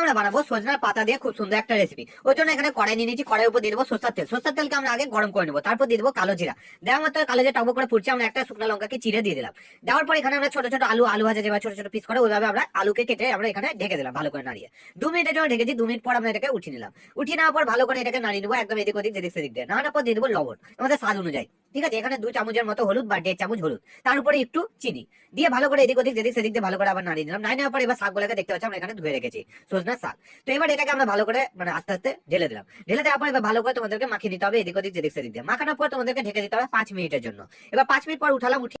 আমরা বানাবো সজনার পাতা দিয়ে খুব সুন্দর একটা রেসিপি ওই জন্য এখানে কড়াই নিয়ে নিয়েছি, কড়াইয়ের উপর দিয়ে দেবো সরষার তেল। সরষার তেলকে আমরা আগে গরম করে নেব। তারপর দিয়ে দেবো কালো জিরা। দেওয়ার মতো কালো জিরা টক করে ফুটছে, আমরা একটা শুকনো লঙ্কাকে চিড়ে দিয়ে দিলাম। দেওয়ার পর এখানে আমরা ছোট ছোট আলু আলু ভাজা যেভাবে ছোট ছোট পিস করে, ওইভাবে আমরা আলুকে কেটে আমরা এখানে ঢেকে দিলাম ভালো করে নাড়িয়ে। দু মিনিটের জন্য ঢেকেছি, দু মিনিট পর আমরা এটাকে উঠিয়ে নিলাম। উঠিয়ে নেওয়ার পর ভালো করে এটাকে নাড়িয়ে নেব একদম এদিক ওদিক, যেদিক সেদিক দিয়ে। নাড়ানোর পর দিয়ে দেবো লবণ। আমাদের স্বাদ অনুযায়ী। ঠিক আছে? এখানে দু চামচের মতো হলুদ বা দেড় চামচ হলুদ। তার উপরে একটু চিনি। দিয়ে ভালো করে এদিক ওদিক, যেদিক সেদিক দিয়ে ভালো করে আবার নাড়িয়ে দিলাম নাড়িয়ে নেওয়ার পর এবার শাকগুলোকে দেখতে পাচ্ছি আমরা এখানে ধুয়ে রেখেছি সজনার শাক। তো এবার এটাকে আমরা ভালো করে মানে আস্তে আস্তে ঢেলে দিলাম। ঢেলে দেওয়ার পর এবার ভালো করে তোমাদেরকে মাখিয়ে দিতে হবে এদিক ওদিক, যেদিক সেদিক দিয়ে। মাখানোর পর তোমাদেরকে ঢেকে দিতে হবে পাঁচ মিনিটের জন্য। এবার পাঁচ মিনিট পর উঠালাম উঠে